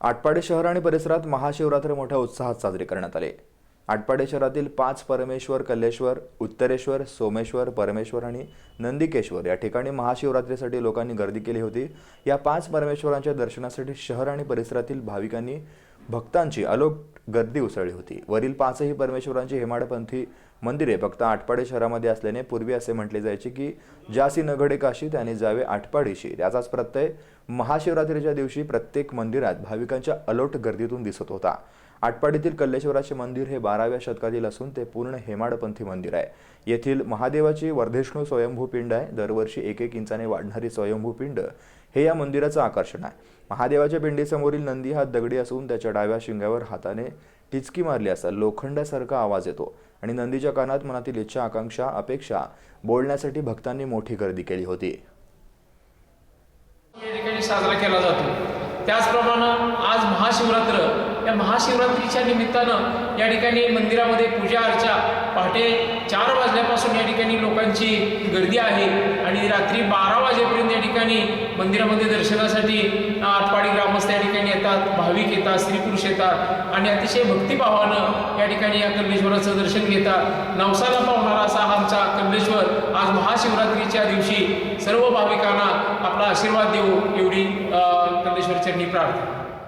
आटपाडी शहर आणि परिसरात महाशिवरात्र मोठ्या उत्साहात साजरी करण्यात आले. आटपाडी शहरातील पाच परमेश्वर कल्लेश्वर उत्तरेश्वर सोमेश्वर परमेश्वर आणि नंदिकेश्वर या ठिकाणी महाशिवरात्रीसाठी लोकांनी गर्दी केली होती. या पाच परमेश्वरांच्या दर्शनासाठी शहर आणि परिसरातील भाविकांनी भक्तांची अलोक गर्दी उसळली होती. वरील पाचही परमेश्वरांची हेमाडपंथी मंदिरे फक्त आटपाडे शहरामध्ये असल्याने पूर्वी असे म्हटले जायचे की जासी नगडे काशी त्याने जावे आटपाडीशी. याचाच प्रत्यय महाशिवरात्रीच्या दिवशी प्रत्येक मंदिरात भाविकांच्या अलोट गर्दीतून दिसत होता. आटपाडीतील कल्लेश्वराचे मंदिर हे बाराव्या शतकातील असून ते पूर्ण हेमाडपंथी मंदिर आहे. येथील महादेवाची वर्धेष्णू स्वयंभू पिंड आहे. दरवर्षी एक एक इंचाने वाढणारी स्वयंभू पिंड हे या मंदिराचं आकर्षण आहे. महादेवाच्या पिंडीसमोरील नंदी हा दगडी असून त्याच्या डाव्या शिंगावर हाताने टिचकी मारली असता लोखंडासारखा आवाज येतो. आणि नंदीच्या कानात मनातील इच्छा आकांक्षा अपेक्षा बोलण्यासाठी भक्तांनी मोठी गर्दी केली होती. साजरा केला जातो. त्याचप्रमाणे आज महाशिवरात्र या महाशिवरात्रीच्या निमित्तानं या ठिकाणी मंदिरामध्ये पूजा अर्चा पहाटे चार वाजल्यापासून या ठिकाणी लोकांची गर्दी आहे. आणि रात्री बारा वाजेपर्यंत या ठिकाणी मंदिरामध्ये दर्शनासाठी आटपाडी ग्रामस्थ या ठिकाणी येतात भाविक येतात स्त्री पुरुष येतात आणि अतिशय भक्तिभावानं या ठिकाणी या कल्लेश्वराचं दर्शन घेतात. नवसाला पावणारा असा आमचा कल्लेश्वर आज महाशिवरात्रीच्या दिवशी सर्व भाविकांना आपला आशीर्वाद देऊ एवढी अ, कल्लेश्वर चरणी प्रार्थना.